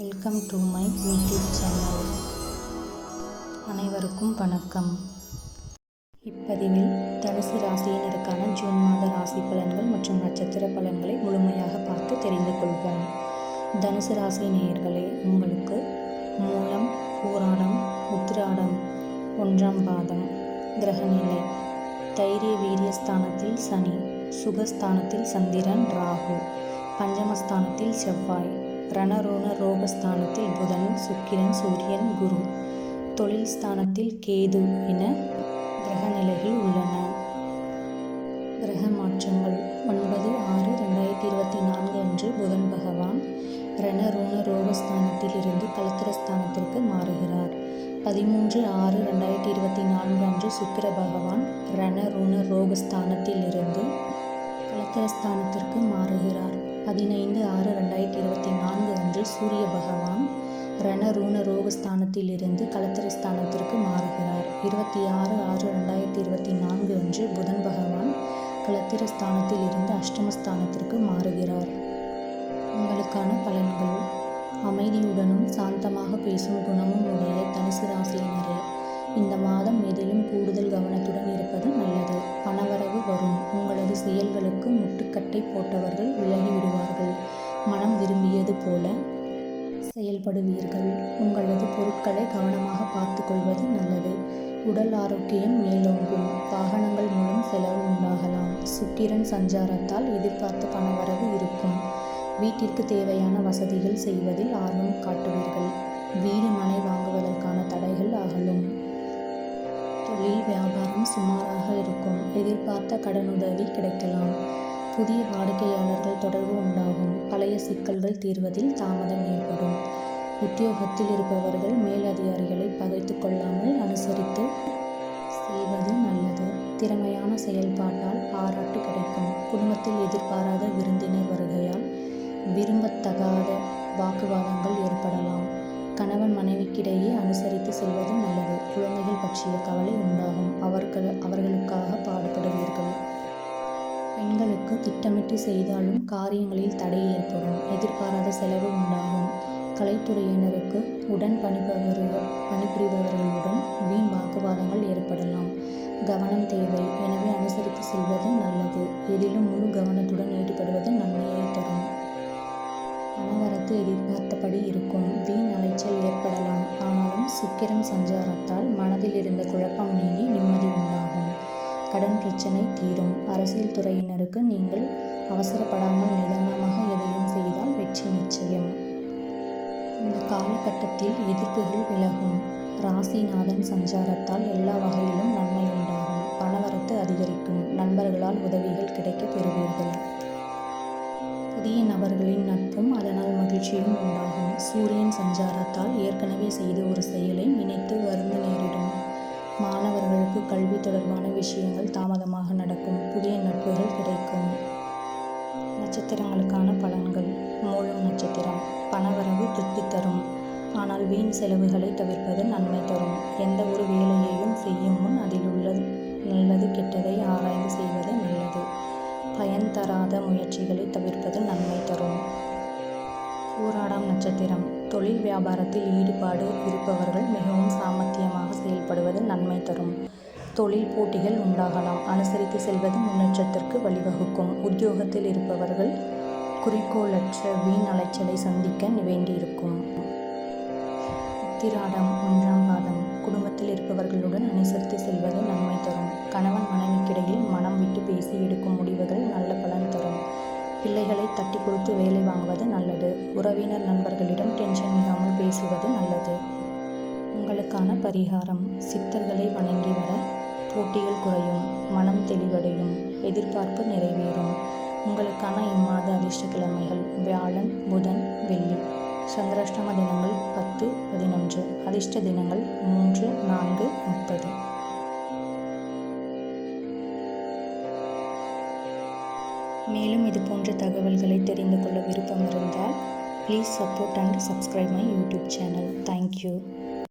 Welcome to my YouTube channel அனைவருக்கும் வணக்கம். இப்பதிவில் தனுசு ராசியினருக்கான ஜூன் மாத ராசி பலன்கள் மற்றும் நட்சத்திர பலன்களை முழுமையாக பார்த்து தெரிந்து கொள்வோம். தனுசு ராசி நேயர்களே உங்களுக்கு மூலம் பூராடம் உத்திராடம் ஒன்றாம் பாதம் கிரகநிலை தைரிய வீரியஸ்தானத்தில் சனி சுகஸ்தானத்தில் சந்திரன் ராகு பஞ்சமஸ்தானத்தில் செவ்வாய் ரணரோண ரோகஸ்தானத்தில் புதன் சுக்கிரன் சூரியன் குரு. தொழில் ஸ்தானத்தில் கேது என கிரக நிலைகள் உள்ளன. கிரக மாற்றங்கள். ஒன்பது ஆறு ரெண்டாயிரத்தி இருபத்தி நான்கு அன்று புதன் பகவான் ரணரோண ரோகஸ்தானத்தில் இருந்து கலத்திரஸ்தானத்திற்கு மாறுகிறார். பதிமூன்று ஆறு ரெண்டாயிரத்தி இருபத்தி நான்கு அன்று சுக்கிர பகவான் ரணரோண ரோகஸ்தானத்தில் இருந்து கலத்திரஸ்தானத்திற்கு மாறுகிறார். பதினைந்து ஆறு ரெண்டாயிரத்தி இருபத்தி நான்கு அன்று சூரிய பகவான் ரணரூண ரோகஸ்தானத்திலிருந்து இருந்து கலத்திரஸ்தானத்திற்கு மாறுகிறார். இருபத்தி ஆறு ஆறு ரெண்டாயிரத்தி இருபத்தி நான்கு அன்று புதன் பகவான் கலத்திரஸ்தானத்தில் இருந்து அஷ்டமஸ்தானத்திற்கு மாறுகிறார். உங்களுக்கான பலன்கள். அமைதியுடனும் சாந்தமாக பேசும் குணமும் உடைய தனுசு ராசியினரே இந்த மாதம் எதிலும் செயல்படுவீர்கள். உங்களது பொருட்களை கவனமாக பார்த்து கொள்வது நல்லது. உடல் ஆரோக்கியம் மேலோங்கும். வாகனங்கள் மூலம் செலவு உண்டாகலாம். சுக்கிரன் சஞ்சாரத்தால் எதிர்பார்த்த பணவரவு இருக்கும். வீட்டிற்கு தேவையான வசதிகள் செய்வதில் ஆர்வம் காட்டுவீர்கள். வீடு மனை வாங்குவதற்கான தடைகள் அகலும். தொழில் வியாபாரம் சுமாராக இருக்கும். எதிர்பார்த்த கடனுதவி கிடைக்கலாம். புதிய வாடிக்கையாளர்கள் தொடர்பு சிக்கல்கள் தீர்வதில் தாமதம் ஏற்படும். உத்தியோகத்தில் இருப்பவர்கள் மேலதிகாரிகளை பகைத்து கொள்ளாமல் அனுசரித்து செய்வது நல்லது. திறமையான செயல்பாட்டால் பாராட்டு கிடைக்கும். குடும்பத்தில் எதிர்பாராத விருந்தினர் வருகையால் விரும்பத்தகாத வாக்குவாதங்கள் ஏற்படலாம். கணவன் மனைவிக்கிடையே அனுசரித்து செல்வது நல்லது. குழந்தைகள் பற்றிய கவலை உண்டாகும். அவர்கள் அவர்களுக்காக பாடுபடுவீர்கள். பெண்களுக்கு திட்டமிட்டு செய்தாலும் காரியங்களில் தடை ஏற்படும் எதிர்பாராத செலவு உண்டாகும். கலைத்துறையினருக்கு உடன் பணிபவர்கள் பணிபுரிபவர்களுடன் வீண் வாக்குவாதங்கள் ஏற்படலாம். கவனம் தேவை எனவே அனுசரித்து செல்வது நல்லது. எதிலும் முழு கவனத்துடன் ஈடுபடுவது நன்மையை தரும். பணவரத்து எதிர்பார்த்தபடி இருக்கும் வீண் அலைச்சல் ஏற்படலாம். ஆனாலும் சுக்கிரம் சஞ்சாரத்தால் மனதில் இருந்த குழப்பம் நீங்கி பிரச்சனை தீரும். அரசியல் துறையினருக்கு நீங்கள் அவசரப்படாமல் நிதானமாக எதையும் செய்தால் வெற்றி நிச்சயம். இந்த காலகட்டத்தில் எதிர்ப்புகள் விலகும். ராசிநாதன் சஞ்சாரத்தால் எல்லா வகையிலும் நன்மை உண்டாகும். பணவரத்து அதிகரிக்கும். நண்பர்களால் உதவிகள் கிடைக்கப் பெறுவீர்கள். புதிய நபர்களின் நட்பும் அதனால் மகிழ்ச்சியும் உண்டாகும். சூரியன் சஞ்சாரத்தால் ஏற்கனவே செய்த ஒரு செயலை திருப்தி தரும். ஆனால் வீண் செலவுகளை தவிர்ப்பது நன்மை தரும். எந்த ஒரு வேலையையும் செய்யும் முன் அதில் உள்ள நல்லது கெட்டதை ஆராய்ந்து செய்வது நல்லது. பயன் தராத முயற்சிகளை தவிர்ப்பது நன்மை தரும். பூராடம் நட்சத்திரம். தொழில் வியாபாரத்தில் ஈடுபாடு இருப்பவர்கள் மிகவும் சாமர்த்தியமாக செயல்படுவது நன்மை தரும். தொழில் போட்டிகள் உண்டாகலாம். அனுசரித்து செல்வது முன்னேற்றத்திற்கு வழிவகுக்கும். உத்தியோகத்தில் இருப்பவர்கள் குறிக்கோளற்ற வீண் அலைச்சலை சந்திக்க வேண்டியிருக்கும். உத்திராடம் ஒன்றாம் பாதம். குடும்பத்தில் இருப்பவர்களுடன் அனுசரித்து செல்வது நன்மை தரும். கணவன் மனைவிக்கிடையில் மனம் விட்டு பேசி எடுக்கும் முடிவுகள் நல்ல பலன் தரும். பிள்ளைகளை தட்டி கொடுத்து வேலை வாங்குவது நல்லது. உறவினர் நண்பர்களிடம் டென்ஷன் இல்லாமல் பேசுவது நல்லது. உங்களுக்கான பரிகாரம். சித்தர்களை வணங்கி வர போட்டிகள் குறையும். மனம் தெளிவடையும். எதிர்பார்ப்பு நிறைவேறும். உங்களுக்கான இம்மாத அதிர்ஷ்ட கிழமைகள் வியாழன் புதன் வெள்ளி. சந்திராஷ்டம தினங்கள் பத்து பதினொன்று. அதிர்ஷ்ட தினங்கள் மூன்று நான்கு முப்பது. மேலும் இது போன்ற தகவல்களை தெரிந்து கொள்ள விருப்பம் இருந்தால் please support and subscribe my YouTube channel thank you